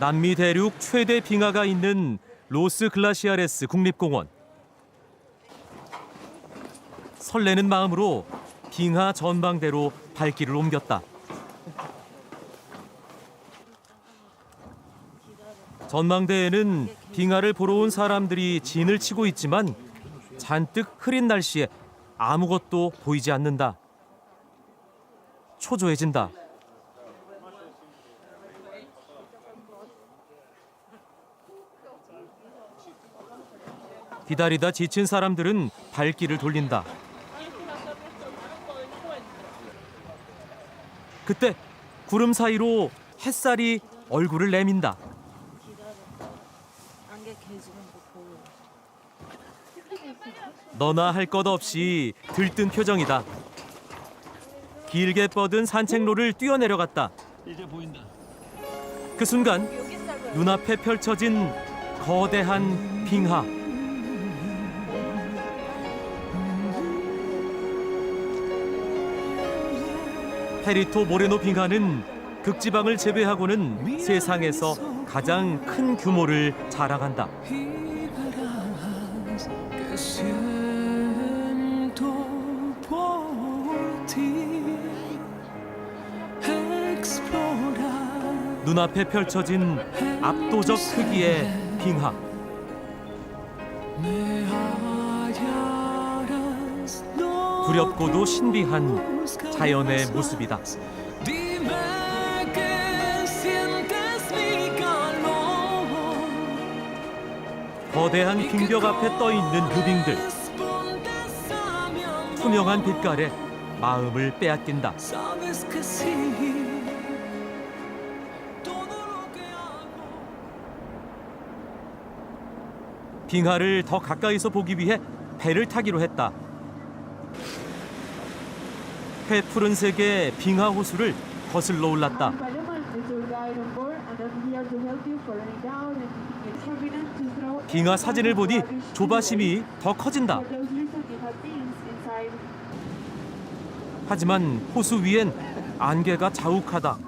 남미 대륙 최대 빙하가 있는 로스 글라시아레스 국립공원. 설레는 마음으로 빙하 전망대로 발길을 옮겼다. 전망대에는 빙하를 보러 온 사람들이 진을 치고 있지만 잔뜩 흐린 날씨에 아무것도 보이지 않는다. 초조해진다. 기다리다 지친 사람들은 발길을 돌린다. 그때 구름 사이로 햇살이 얼굴을 내민다. 너나 할 것 없이 들뜬 표정이다. 길게 뻗은 산책로를 뛰어내려갔다. 그 순간 눈앞에 펼쳐진 거대한 빙하. 페리토 모레노 빙하는 극지방을 제외하고는 세상에서 가장 큰 규모를 자랑한다. 눈앞에 펼쳐진 압도적 크기의 빙하. 두렵고도 신비한 자연의 모습이다. 거대한 빙벽 앞에 떠 있는 amor 투명한 빛깔에 마음을 빼앗긴다. 빙하를 더 가까이서 보기 위해 배를 타기로 했다. 해 푸른색의 빙하 호수를 거슬러 올랐다. 빙하 사진을 보니 조바심이 더 커진다. 하지만 호수 위엔 안개가 자욱하다.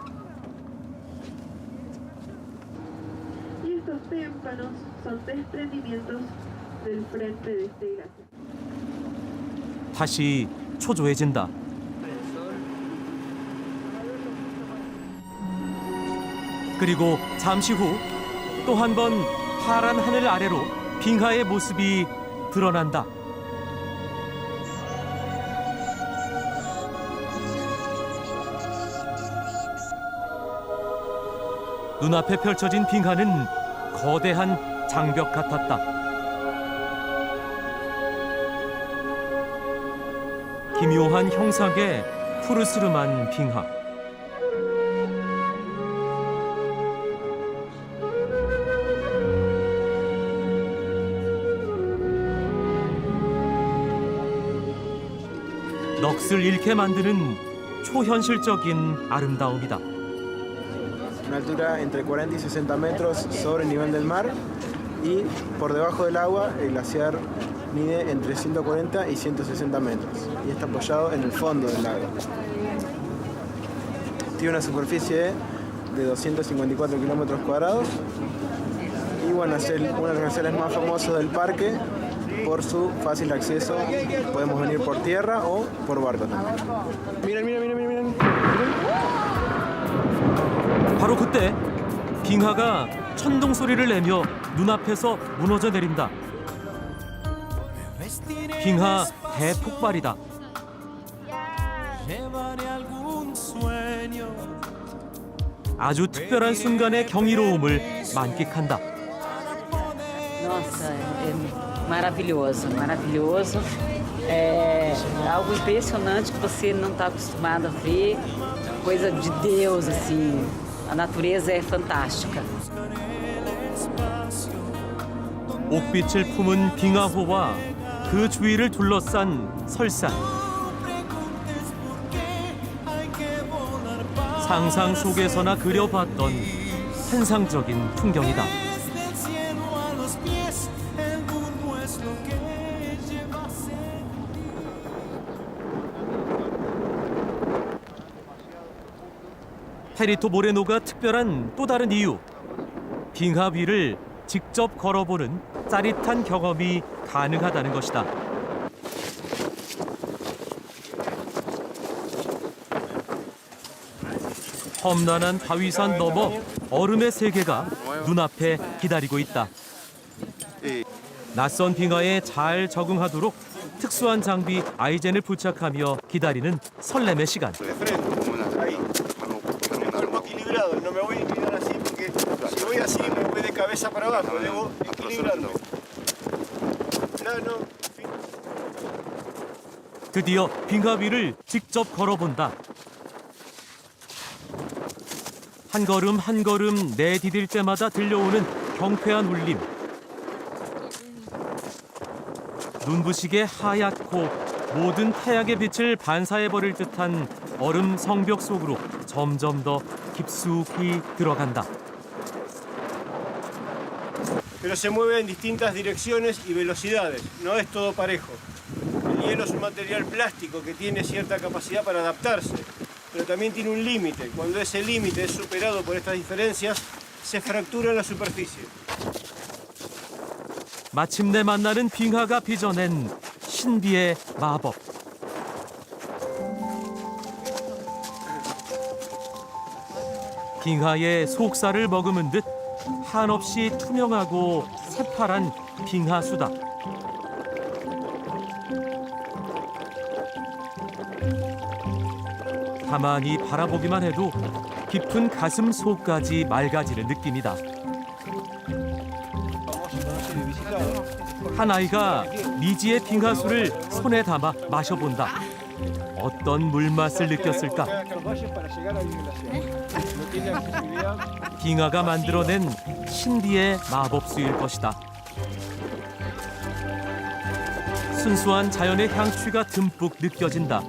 다시 초조해진다. 그리고 잠시 후 또 한 번 파란 하늘 아래로 빙하의 모습이 드러난다. 눈앞에 펼쳐진 빙하는 거대한 장벽 같았다. 기묘한 형상의 푸르스름한 빙하. 넋을 잃게 만드는 초현실적인 아름다움이다. una altura entre 40 y 60 metros sobre el nivel del mar y por debajo del agua el glaciar mide entre 140 y 160 metros y está apoyado en el fondo del lago. Tiene una superficie de 254 kilómetros cuadrados y bueno, es el- uno de los glaciares más famosos del parque por su fácil acceso. Podemos venir por tierra o por barco también. Miren, miren, miren, miren, miren. 바로 그때 빙하가 천둥 소리를 내며 눈앞에서 무너져 내린다. 빙하 대폭발이다. 아주 특별한 순간의 경이로움을 만끽한다. Maravilhoso, maravilhoso. É algo impressionante que você não está acostumado a ver. Coisa de Deus, assim. A natureza é fantástica. 옥빛을 품은 빙하호와 그 주위를 둘러싼 설산. 상상 속에서나 그려봤던 환상적인 풍경이다. 페리토 모레노가 특별한 또 다른 이유. 빙하 위를 직접 걸어보는 짜릿한 경험이 가능하다는 것이다. 험난한 바위산 넘어 얼음의 세계가 눈앞에 기다리고 있다. 낯선 빙하에 잘 적응하도록 특수한 장비 아이젠을 부착하며 기다리는 설렘의 시간. Me voy a inclinar así porque si voy así me voy de cabeza para abajo, debo equilibrarme. Plano, fin. 드디어 빙하 위를 직접 걸어본다. 한 걸음 한 걸음 내디딜 때마다 들려오는 경쾌한 울림. 눈부시게 하얗고 모든 태양의 빛을 반사해버릴 듯한 얼음 성벽 속으로 점점 더 깊숙이 들어간다. Pero se mueve en distintas direcciones y velocidades, no es todo parejo. El hielo es un material plástico que tiene cierta capacidad para adaptarse, pero también tiene un límite. Cuando ese límite es superado por estas diferencias, se fractura en la superficie. 마침내 만나는 빙하가 빚어낸 신비의 마법. 빙하의 속살을 머금은 듯 한없이 투명하고 새파란 빙하수다. 가만히 바라보기만 해도 깊은 가슴 속까지 맑아지는 느낌이다. 한 아이가 미지의 빙하수를 손에 담아 마셔본다. 어떤 물맛을 느꼈을까? 빙하가 만들어낸 신비의 마법수일 것이다. 순수한 자연의 향취가 듬뿍 느껴진다.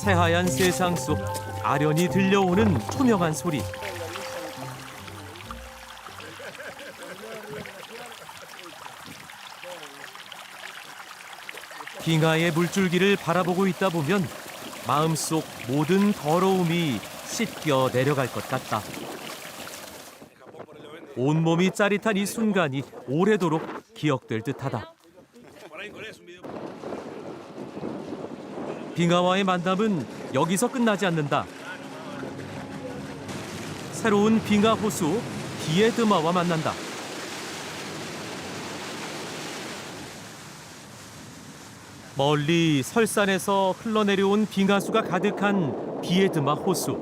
새하얀 세상 속 아련히 들려오는 투명한 소리. 빙하의 물줄기를 바라보고 있다 보면 마음속 모든 더러움이 씻겨 내려갈 것 같다. 온몸이 짜릿한 이 순간이 오래도록 기억될 듯하다. 빙하와의 만남은 여기서 끝나지 않는다. 새로운 빙하 호수 비에드마와 만난다. 멀리 설산에서 흘러내려온 빙하수가 가득한 비에드마 호수.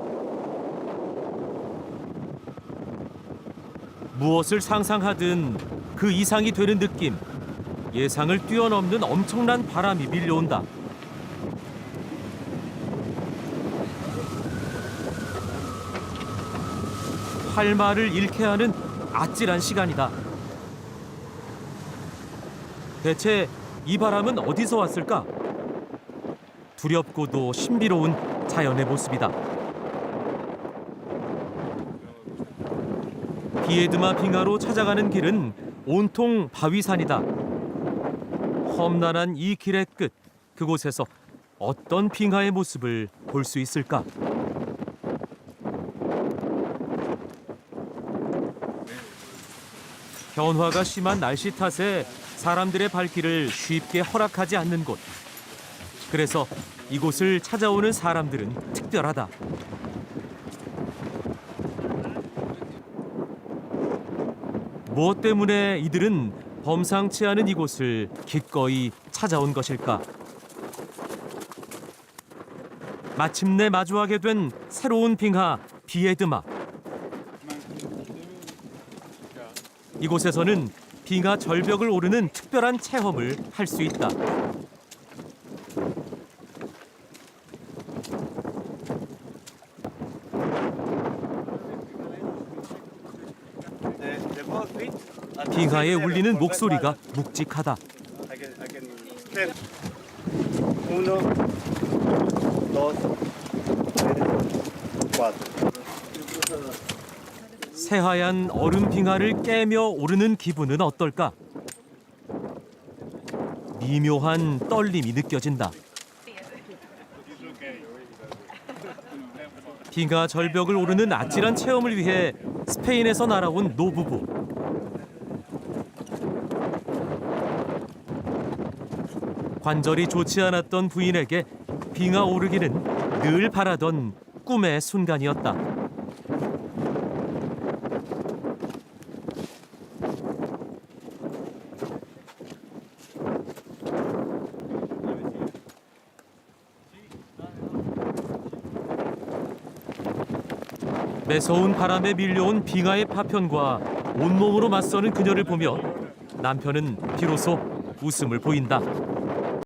무엇을 상상하든 그 이상이 되는 느낌. 예상을 뛰어넘는 엄청난 바람이 밀려온다. 할 말을 잃게 하는 아찔한 시간이다. 대체 이 바람은 어디서 왔을까? 두렵고도 신비로운 자연의 모습이다. 비에드마 빙하로 찾아가는 길은 온통 바위산이다. 험난한 이 길의 끝, 그곳에서 어떤 빙하의 모습을 볼 수 있을까? 변화가 심한 날씨 탓에 사람들의 발길을 쉽게 허락하지 않는 곳. 그래서 이곳을 찾아오는 사람들은 특별하다. 무엇 때문에 이들은 범상치 않은 이곳을 기꺼이 찾아온 것일까? 마침내 마주하게 된 새로운 빙하 비에드마. 이곳에서는 빙하 절벽을 오르는 특별한 체험을 할 수 있다. 빙하에 울리는 목소리가 묵직하다. 새하얀 얼음 빙하를 깨며 오르는 기분은 어떨까? 미묘한 떨림이 느껴진다. 빙하 절벽을 오르는 아찔한 체험을 위해 스페인에서 날아온 노부부. 관절이 좋지 않았던 부인에게 빙하 오르기는 늘 바라던 꿈의 순간이었다. 매서운 바람에 밀려온 빙하의 파편과 온몸으로 맞서는 그녀를 보며 남편은 비로소 웃음을 보인다.